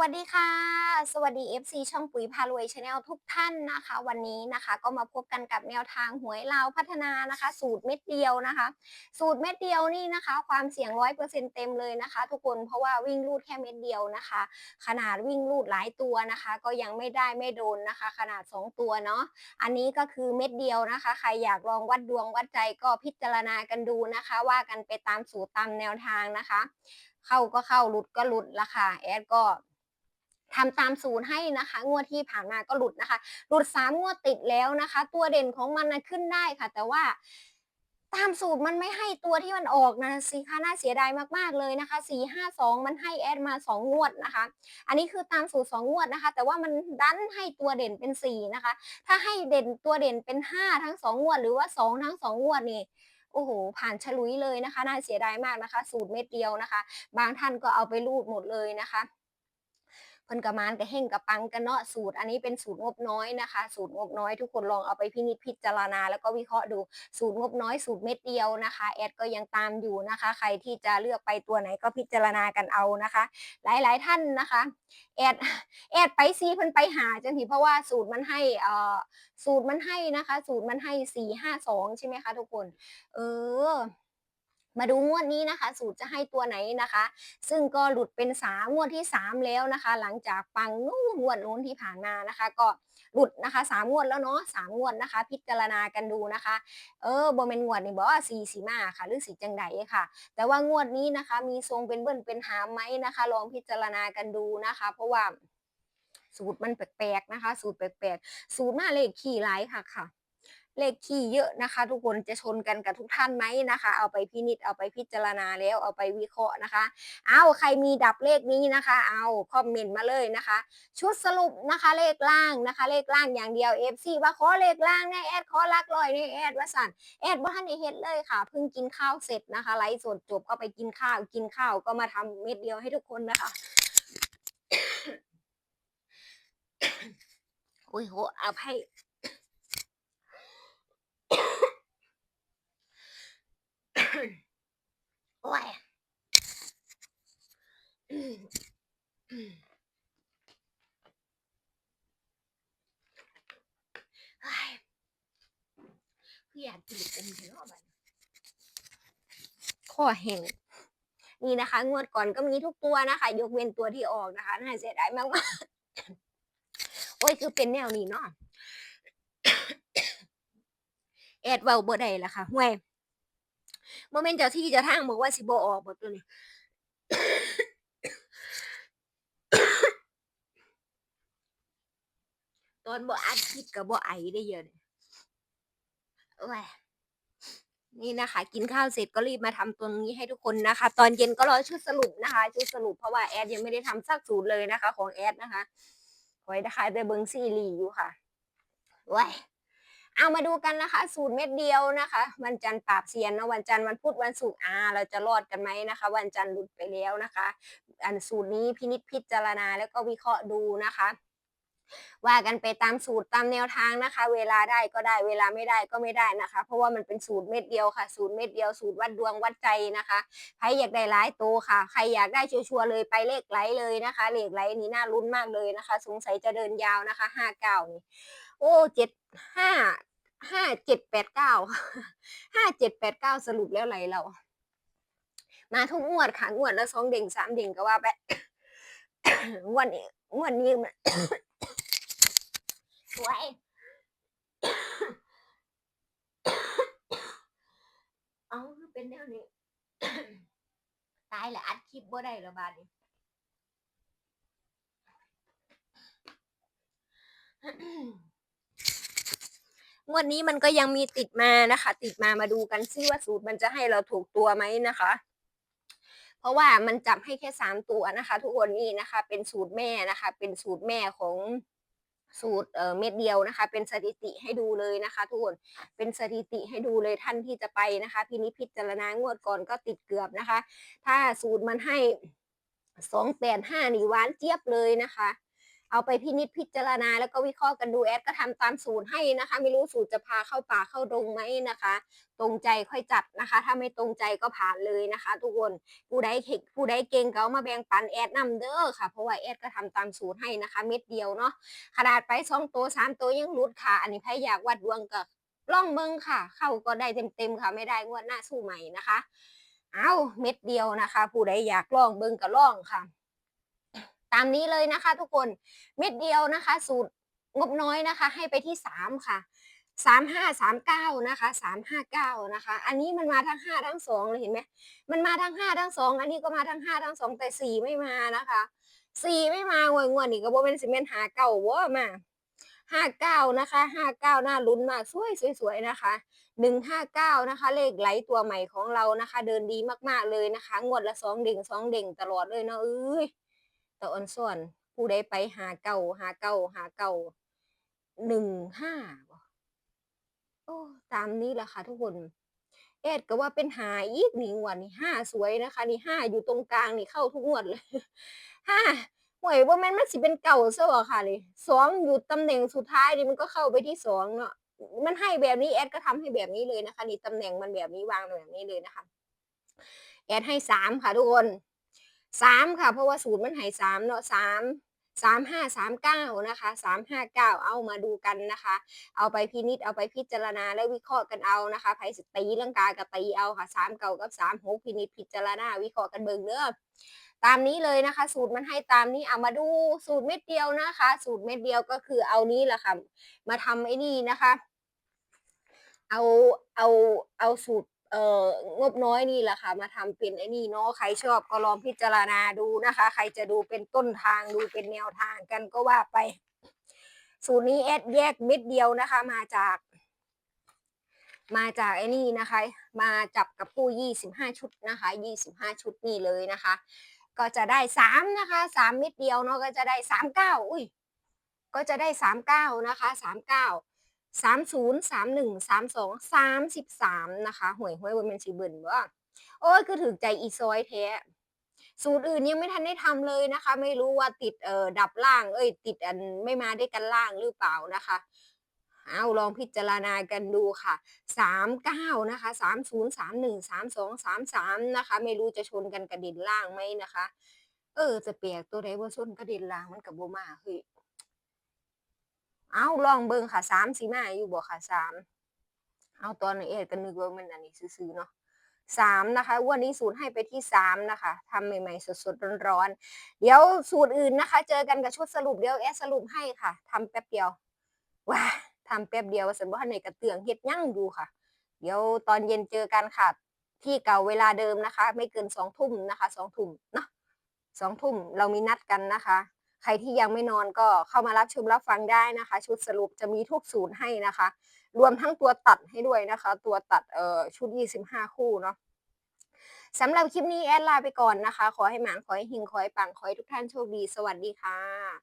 วัสดีค่ะ สวัสดี FC ช่องปุ๋ยพารวยชาแนลทุกท่านนะคะ วันนี้นะคะก็มาพบกันกับแนวทางหวยลาวพัฒนานะคะ สูตรเม็ดเดียวนะคะ สูตรเม็ดเดียวนี่นะคะ ความเสี่ยงร้อยเปอร์เซ็นเต็มเลยนะคะ ทุกคนเพราะว่าวิ่งลูดแค่เม็ดเดียวนะคะ ขนาดวิ่งลูดหลายตัวนะคะ ก็ยังไม่ได้ไม่โดนนะคะ ขนาด 2 ตัวเนาะอันนี้ก็คือเม็ดเดียวนะคะ ใครอยากลองวัดดวงวัดใจก็พิจารณากันดูนะคะ ว่ากันไปตามสูตรตามแนวทางนะคะ เข้าก็เข้าหลุดก็หลุดละค่ะแอดก็ ทำตามศูนย์ให้นะคะ งวดที่ผ่านมาก็หลุดนะคะ หลุดสามงวดติดแล้วนะคะ ตัวเด่นของมันนะขึ้นได้ค่ะ แต่ว่าตามสูตรมันไม่ให้ตัวที่มันออกนะสิคะน่าเสียดายมากๆเลยนะคะสี่ห้าสองมันให้แอดมาสองงวดนะคะ อันนี้คือตามสูตรสองงวดนะคะ แต่ว่ามันดันให้ตัวเด่นเป็นสี่นะคะ ถ้าให้เด่นตัวเด่นเป็นห้าทั้งสองงวด หรือว่าสองทั้งสองงวดนี่โอ้โห ผ่านฉลุยเลยนะคะ น่าเสียดายมากนะคะ สูตรเม็ดเดียวนะคะ บางท่านก็เอาไปรูดหมดเลยนะคะ เพิ่นกระมานกระเฮงกระปังกันเนาะสูตร อันนี้เป็นสูตรงบน้อยนะคะ สูตรงบน้อยทุกคนลองเอาไปพินิจพิจารณา แล้วก็วิเคราะห์ดูสูตรงบน้อยสูตรเม็ดเดียวนะคะแอดก็ยังตามอยู่นะคะ ใครที่จะเลือกไปตัวไหนก็พิจารณากันเอานะคะ หลายๆท่านนะคะแอดแอดไปซีเพิ่นไปหาจังทีเพราะว่าสูตรมันให้เอ่อสูตรมันให้นะคะ สูตรมันให้สี่ห้าสองใช่ไหมคะทุกคน เออ มาดูงวดนี้นะคะ สูตรจะให้ตัวไหนนะคะ ซึ่งก็หลุดเป็นสามงวดที่สามแล้วนะคะ หลังจากปังนู่นงวดนู้นที่ผ่านมานะคะ ก็หลุดนะคะสามงวดแล้วเนาะสามงวดนะคะ พิจารณากันดูนะคะ เออโบเมนงวดนี่บอกว่าสีสีมาค่ะ หรือสีจังไดค่ะ แต่ว่างวดนี้นะคะ มีทรงเป็นเบิ้ลเป็นหามไหมนะคะ ลองพิจารณากันดูนะคะ เพราะว่าสูตรมันแปลกๆนะคะ สูตรแปลกๆสูตรมาเลขขี่หลค่ะค่ะ เลขขี่เยอะนะคะ ทุกคนจะชนกันกับทุกท่านไหมนะคะ เอาไปพินิจเอาไปพิจารณาแล้วเอาไปวิเคราะห์นะคะ เอาใครมีดับเลขนี้นะคะ เอาคอมเมนต์มาเลยนะคะ ชุดสรุปนะคะเลขล่างนะคะ เลขล่างอย่างเดียว FC ว่าขอเลขล่างแน่แอดขอลักลอยแน่แอดว่าสันแอดว่าท่านเฮ็ดเลยค่ะ เพิ่งกินข้าวเสร็จนะคะไลฟ์สดจบก็ไปกินข้าวกินข้าวก็มาทำเม็ดเดียวให้ทุกคนนะคะโอ้ยโหเอาใโอ้ยเฮ้ยคืออยากกินอมเทนอบันข้อแห้งนี่นะคะ งวดก่อนก็มีทุกตัวนะคะ ยกเว้นตัวที่ออกนะคะน่าเสียดายมากๆโอ้ยคือเป็นแนวนี้เนาะแอดเว้าบ่ได้ล่ะค่ะห่วย บ่แม่นเจ้าที่เจ้าทางบอกว่าสิบ่ออกบ่ตัวนี้ตอนบ่อัดคลิปก็บ่ไอได้เยอะเนี่ยโอ้ยนี่นะคะ กินข้าวเสร็จก็รีบมาทำตัวนี้ให้ทุกคนนะคะ ตอนเย็นก็รอชุดสรุปนะคะชุดสรุปเพราะว่าแอดยังไม่ได้ทำสักสูตรเลยนะคะ ของแอดนะคะไว้นะคะแต่เบิงซีรีอยู่ค่ะว้ย เอามาดูกันนะคะ สูตรเม็ดเดียวนะคะ วันจันทร์ปราบเซียนนะวันจันทร์วันพุธวันศุกร์อ่าเราจะรอดกันไหมนะคะ วันจันทร์หลุดไปแล้วนะคะ อันสูตรนี้พินิจพิจารณาแล้วก็วิเคราะห์ดูนะคะว่ากันไปตามสูตรตามแนวทางนะคะ เวลาได้ก็ได้เวลาไม่ได้ก็ไม่ได้นะคะ เพราะว่ามันเป็นสูตรเม็ดเดียวค่ะ สูตรเม็ดเดียวสูตรวัดดวงวัดใจนะคะใครอยากได้หลายตัวค่ะ ใครอยากได้ชัวร์เลยไปเลขไหลเลยนะคะเลขไหลนี่น่าลุ้นมากเลยนะคะ สงสัยจะเดินยาวนะคะห้าเก้านี่ โอ้เจ็ดห้าห้าเจ็ดแปดเก้าห้าเจ็ดแปดเก้าสรุปแล้วไหลเรา มาทุกงวดค่ะงวดละสองเด่งสามเด่งก็ว่าไปงวดนี้งวดนี้มันสวยเอาคือเป็นแนวนี้ตายแล้วอัดคลิปบ่ได้แล้วบาดนี้ งวดนี้มันก็ยังมีติดมานะคะ ติดมามาดูกันซิว่าสูตรมันจะให้เราถูกตัวไหมนะคะ เพราะว่ามันจับให้แค่สามตัวนะคะ ทุกคนนี่นะคะ เป็นสูตรแม่นะคะ เป็นสูตรแม่ของสูตรเอ่อเม็ดเดียวนะคะ เป็นสถิติให้ดูเลยนะคะทุกคนเป็นสถิติให้ดูเลยท่านที่จะไปนะคะ พินิจพิจารณางวดก่อนก็ติดเกือบนะคะ ถ้าสูตรมันให้สองแปดห้านี่หวานเจี๊ยบเลยนะคะ เอาไปพินิจพิจารณา แล้วก็วิเคราะห์กันดูแอดก็ทำตามสูตรให้นะคะ ไม่รู้สูตรจะพาเข้าป่าเข้าดงไหมนะคะ ตรงใจค่อยจัดนะคะ ถ้าไม่ตรงใจก็ผ่านเลยนะคะ ทุกคนผู้ใดเก่งผู้ใดเก่งก็เอามาแบ่งปันแอดนำเด้อค่ะ เพราะว่าแอดก็ทำตามสูตรให้นะคะ เม็ดเดียวเนาะขนาดไปสองตัวสามตัวยังรุดค่ะ อันนี้ใครอยากวัดดวงก็ล่องเบิ้งค่ะ เข้าก็ได้เต็มๆค่ะ ไม่ได้งวดหน้าสู้ใหม่นะคะ เอาเม็ดเดียวนะคะ ผู้ใดอยากล่องเบิ้งก็ล่องค่ะ ตามนี้เลยนะคะ ทุกคนเม็ดเดียวนะคะ สูตรงบน้อยนะคะ ให้ไปที่สามค่ะสามห้าสามเก้านะคะสามห้าเก้านะคะ อันนี้มันมาทั้งห้าทั้งสองเลยเห็นไหมมันมาทั้งห้าทั้งสองอันนี้ก็มาทั้งห้าทั้งสองแต่สี่ไม่มานะคะสี่ไม่มางวดงวดนี่ก็บ่เป็นสิเมนหาเก้าว่ามาห้าเก้านะคะห้าเก้าน่าลุ้นมากสวยสวยๆนะคะหนึ่งห้าเก้านะคะ เลขไหลตัวใหม่ของเรานะคะ เดินดีมากๆเลยนะคะ งวดละสองเด่งสองเด่งตลอดเลยเนาะเอ้ย ตะออนส่วนผู้ใดไปหาเก่าหาเก่าหาเก่าหนึ่งห้าบโอ้ตามนี้แหละค่ะทุกคนเอ็ดก็ว่าเป็นหาอีกหนึ่งวันนี่ห้าสวยนะคะ นี่ห้าอยู่ตรงกลางนี่เข้าทุกงวดเลยห้าหวยว่ามันมันสิเป็นเก่าซะวะค่ะเลยสองอยู่ตำแหน่งสุดท้ายนี่มันก็เข้าไปที่สองเนาะมันให้แบบนี้แอดก็ทำให้แบบนี้เลยนะคะ นี่ตำแหน่งมันแบบนี้วางแบบนี้เลยนะคะ แอดให้สามค่ะทุกคน สามค่ะ เพราะว่าสูตรมันใหายสามเนาะสามสามห้าสามเก้านะคะสามห้าเก้าเอามาดูกันนะคะ เอาไปพินิจเอาไปพิจารณาและวิเคราะห์กันเอานะคะไพ่สตีลังกากับตีเอาค่ะสามเก่ากับสามหกพินิจพิจารณาวิเคราะห์กันเบิ่งเด้อตามนี้เลยนะคะ สูตรมันให้ตามนี้เอามาดูสูตรเม็ดเดียวนะคะ สูตรเม็ดเดียวก็คือเอานี้แหละค่ะมาทำไอ้นี่นะคะ เอาเอาเอาสูตร เอ่องบน้อยนี่แหละค่ะ มาทำเป็นไอ้นี่เนาะใครชอบก็ลองพิจารณาดูนะคะ ใครจะดูเป็นต้นทางดูเป็นแนวทางกันก็ว่าไป สูตรนี้แอดแยกเม็ดเดียวนะคะ มาจาก มาจากไอ้นี่นะคะ มาจับกับผู้ยี่สิบห้าชุดนะคะยี่สิบห้าชุดนี่เลยนะคะ ก็จะได้สามนะคะสามเม็ดเดียวเนาะก็จะได้สามเก้าอุ้ยก็จะได้สามเก้านะคะสามเก้า สามศูนย์สามหนึ่งสามสองสามสิบสามนะคะหวยหวยบนเป็นสีเบิ่นว่าโอ้ยคือถือใจอีซอยแท้สูตรอื่นยังไม่ทันได้ทำเลยนะคะ ไม่รู้ว่าติดเอ่อดับล่าง เอ้ย ติดอันไม่มาได้กันล่างหรือเปล่านะคะเอาลองพิจารณากันดูค่ะสามเก้านะคะสามศูนย์สามหนึ่งสามสองสามสามนะคะ ไม่รู้จะชนกันกระเด็นล่างไหมนะคะ เออ จะเปียกตัวใดว่าชนกระเด็นล่างมันกับโบมาเฮ้ย เอาลองเบิ่งค่ะสามสีมาอยู่บ่ค่ะสามเอาตอนนี้เอ็ดก็นึกว่ามันอันนี้ซื้อๆเนาะสามนะคะวันนี้สูตรให้ไปที่สามนะคะทำใหม่ๆสดๆร้อนๆเดี๋ยวสูตรอื่นนะคะ เจอกันกับชุดสรุปเดี๋ยวแอดสรุปให้ค่ะทำแป๊บเดียวว้าทำแป๊บเดียวสันว่าในกระเตืองเฮ็ดยั่งดูค่ะ เดี๋ยวตอนเย็นเจอกันค่ะ ที่เก่าเวลาเดิมนะคะ ไม่เกินสองทุ่มนะคะสองทุ่มเนาะสองทุ่มเรามีนัดกันนะคะ ใครที่ยังไม่นอนก็เข้ามารับชมรับฟังได้นะคะ ชุดสรุปจะมีทุกศูนย์ให้นะคะ รวมทั้งตัวตัดให้ด้วยนะคะ ตัวตัดเอ่อชุด 25 คู่เนาะสำหรับคลิปนี้แอดลาไปก่อนนะคะ ขอให้หมานขอให้หิงขอให้ปังขอให้ทุกท่านโชคดี สวัสดีค่ะ